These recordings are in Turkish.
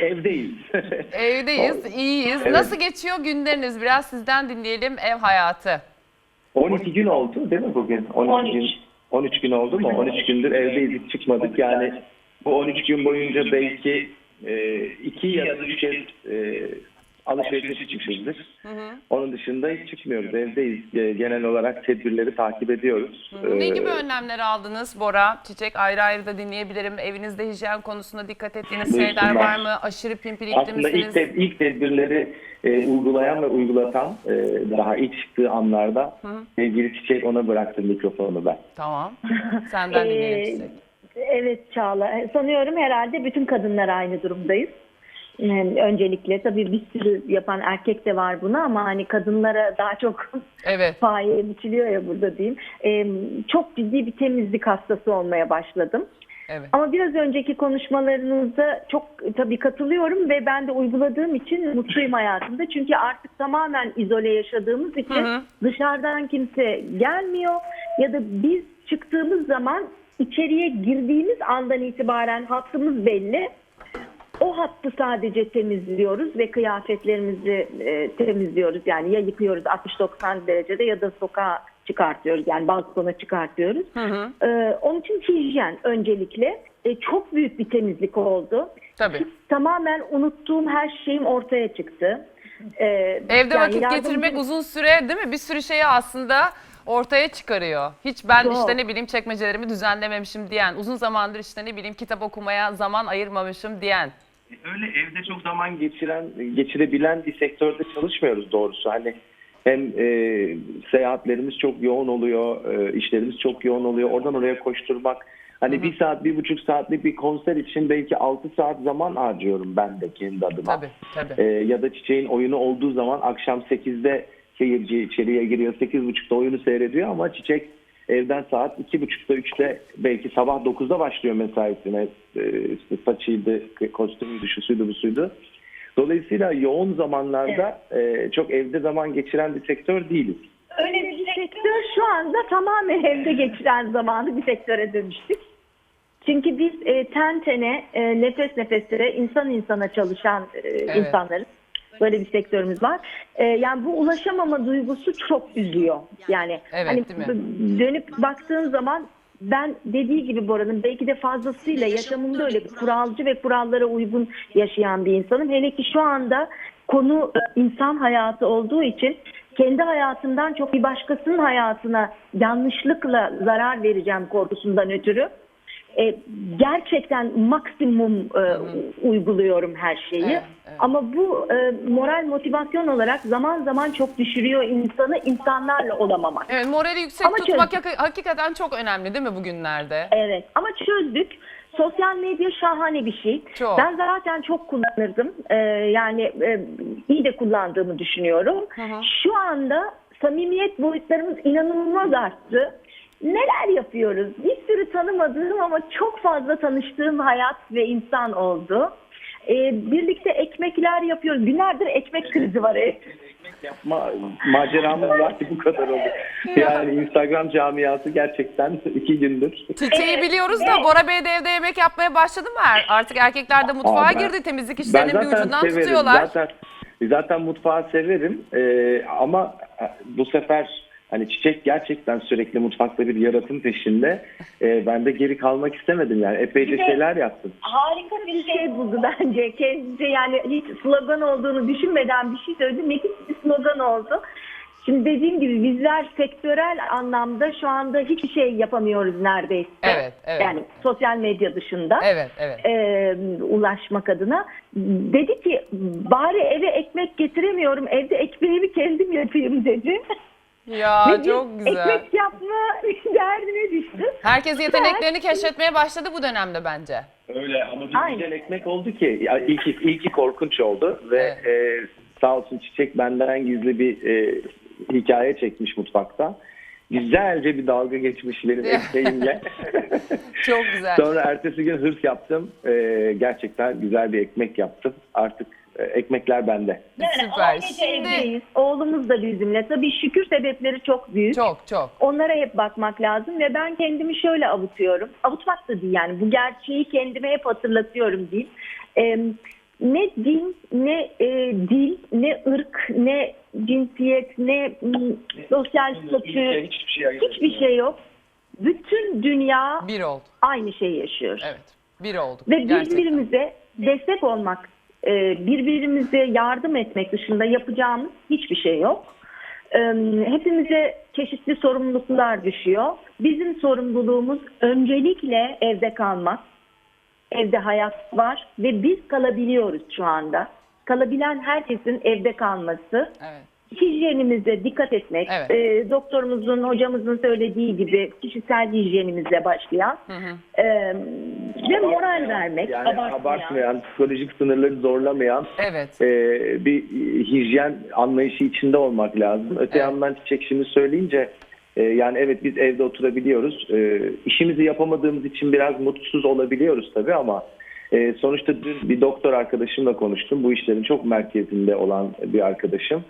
Evdeyiz. Evdeyiz, iyiyiz. Evet. Nasıl geçiyor günleriniz? Biraz sizden dinleyelim ev hayatı. 12 gün oldu değil mi bugün? 12 13. gün. 13 gün oldu mu? 13 gündür evdeyiz hiç çıkmadık. Yani bu 13 gün boyunca belki e, iki ya da üç kez e, alışverişe çıkmışızdır. Onun dışında hiç çıkmıyoruz. Evdeyiz. E, Genel olarak tedbirleri takip ediyoruz. Ne E, gibi önlemler aldınız Bora? Çiçek ayrı ayrı da dinleyebilirim. Evinizde hijyen konusunda dikkat ettiğiniz şeyler var mı? Aşırı pimpirikli Aslında ilk, misiniz? te- ilk tedbirleri e, uygulayan ve uygulatan e, daha ilk çıktığı anlarda sevgili Çiçek ona bıraktım mikrofonu ben. Tamam. Senden dinleyelim Ee, Çiçek. Evet Çağla. Sanıyorum herhalde bütün kadınlar aynı durumdayız. Yani öncelikle tabii bir sürü yapan erkek de var bunu ama hani kadınlara daha çok Evet. paye biçiliyor ya burada diyeyim. Ee, çok ciddi bir temizlik hastası olmaya başladım. Evet. Ama biraz önceki konuşmalarınızda çok tabii katılıyorum ve ben de uyguladığım için mutluyum hayatımda. Çünkü artık tamamen izole yaşadığımız için Hı hı. dışarıdan kimse gelmiyor ya da biz çıktığımız zaman içeriye girdiğimiz andan itibaren hattımız belli. O hattı sadece temizliyoruz ve kıyafetlerimizi e, temizliyoruz. Yani ya yıkıyoruz 60-90 derecede ya da sokağa çıkartıyoruz. Yani balkona çıkartıyoruz. Ee, onun için hijyen öncelikle E, çok büyük bir temizlik oldu. Tabii. Tamamen unuttuğum her şeyim ortaya çıktı. Ee, Evde yani vakit yardım- geçirmek uzun süre değil mi? Bir sürü şeyi aslında ortaya çıkarıyor. Hiç ben Çok. işte ne bileyim çekmecelerimi düzenlememişim diyen, uzun zamandır işte ne bileyim kitap okumaya zaman ayırmamışım diyen. Öyle evde çok zaman geçiren, geçirebilen bir sektörde çalışmıyoruz doğrusu. Hani hem e, seyahatlerimiz çok yoğun oluyor, e, işlerimiz çok yoğun oluyor. Oradan oraya koşturmak. Hani bir saat, bir buçuk saatlik bir konser için belki altı saat zaman harcıyorum ben de kendi adıma. Tabii tabii. E, ya da Çiçek'in oyunu olduğu zaman akşam 8'de seyirci içeriye giriyor. 8.30'da oyunu seyrediyor ama Çiçek evden saat 2.30'da 3'te belki sabah 9'da başlıyor mesaisine. E, işte saçıydı, kostümüydü, şu suydu bu suydu. Dolayısıyla yoğun zamanlarda e, çok evde zaman geçiren bir sektör değiliz. Öyle bir sektör şu anda tamamen evde geçiren zamanı bir sektöre dönüştük. Çünkü biz e, ten tene, e, nefes nefese, insan insana çalışan e, insanlarız. Böyle bir sektörümüz var. E, yani bu ulaşamama duygusu çok üzüyor. Yani Evet, hani değil dönüp baktığın zaman ben dediği gibi Bora'nın belki de fazlasıyla yaşamımda öyle kuralcı ve kurallara uygun yaşayan bir insanım. Hele ki şu anda konu insan hayatı olduğu için kendi hayatımdan çok bir başkasının hayatına yanlışlıkla zarar vereceğim korkusundan ötürü e, gerçekten maksimum e, uyguluyorum her şeyi. Evet, evet. Ama bu e, moral motivasyon olarak zaman zaman çok düşürüyor insanı insanlarla olamamak. Evet morali yüksek Ama tutmak çözdük. hak- hakikaten çok önemli değil mi bugünlerde? Evet ama çözdük. Sosyal medya şahane bir şey. Çok. Ben zaten çok kullanırdım. Ee, yani e, iyi de kullandığımı düşünüyorum. Şu anda samimiyet boyutlarımız inanılmaz arttı. Neler yapıyoruz? Bir tanımadığım ama çok fazla tanıştığım hayat ve insan oldu. Ee, birlikte ekmekler yapıyoruz. Günlerdir ekmek krizi var. evde. Yapma maceramız var ki bu kadar oldu. Yani Instagram camiası gerçekten iki gündür. Çiçeği biliyoruz da Bora Bey de evde yemek yapmaya başladı mı? Artık erkekler de mutfağa Aa, ben- girdi. Temizlik işlerinin bir ucundan severim. tutuyorlar. Zaten, zaten mutfağı severim Ee, ama bu sefer hani Çiçek gerçekten sürekli mutfakta bir yaratım peşinde. Ee, ben de geri kalmak istemedim yani. Epeyce de- şeyler yaptım. harika bir şey buldu bence. Kendince yani hiç slogan olduğunu düşünmeden bir şey söyledi. Nefis bir slogan oldu. Şimdi dediğim gibi bizler sektörel anlamda şu anda hiçbir şey yapamıyoruz neredeyse. Evet, evet. Yani sosyal medya dışında. Evet evet. e, ulaşmak adına. Dedi ki bari eve ekmek getiremiyorum. Evde ekmeğimi kendim yapayım dedi. Ya Ve biz çok güzel. Ekmek yapma derdine düştü. Herkes yeteneklerini keşfetmeye başladı bu dönemde bence. Öyle ama bir Aynen. güzel ekmek oldu ki ya ilki, ilki korkunç oldu ve e, sağ olsun Çiçek benden gizli bir e, hikaye çekmiş mutfakta. Güzelce bir dalga geçmiş benim ekmeğimle. Çok güzel. Sonra ertesi gün hırs yaptım. E, gerçekten güzel bir ekmek yaptım. Artık e, ekmekler bende. Süper. ailece Şimdi evdeyiz. Oğlumuz da bizimle. Tabii şükür sebepleri çok büyük. çok çok. Onlara hep bakmak lazım ve ben kendimi şöyle avutuyorum. Avutmak da değil yani bu gerçeği kendime hep hatırlatıyorum diyeyim. Ee, ne din, ne e, dil, ne ırk, ne cinsiyet, ne mm, sosyal statü, hiçbir şey hiçbir şey yok. Bütün dünya Bir oldu. aynı şeyi yaşıyor. Evet. Bir olduk. Ve Gerçekten. birbirimize destek olmak, e, birbirimize yardım etmek dışında yapacağımız hiçbir şey yok. E, Hepimize çeşitli sorumluluklar düşüyor. Bizim sorumluluğumuz öncelikle evde kalmak. Evde hayat var ve biz kalabiliyoruz şu anda. Kalabilen herkesin evde kalması, Evet. Hijyenimize dikkat etmek, Evet. e, doktorumuzun, hocamızın söylediği gibi kişisel hijyenimizle başlayan e, ve moral vermek, Yani abartmayan. abartmayan, psikolojik sınırları zorlamayan Evet. e, bir hijyen anlayışı içinde olmak lazım. Öte Evet. yandan Çiçek şimdi söyleyince e, yani evet biz evde oturabiliyoruz. E, işimizi yapamadığımız için biraz mutsuz olabiliyoruz tabii ama e, sonuçta dün bir doktor arkadaşımla konuştum. Bu işlerin çok merkezinde olan bir arkadaşım.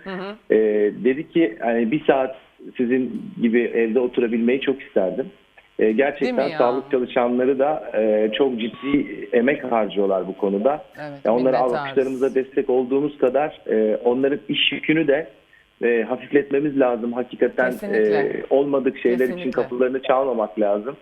E, dedi ki hani bir saat sizin gibi evde oturabilmeyi çok isterdim. E, gerçekten sağlık çalışanları da e, çok ciddi emek harcıyorlar bu konuda. Evet, Ya onlara minnettarız. alkışlarımıza destek olduğumuz kadar e, onların iş yükünü de e, hafifletmemiz lazım. Hakikaten Kesinlikle. e, olmadık şeyler için Kesinlikle. kapılarını çalmamak lazım.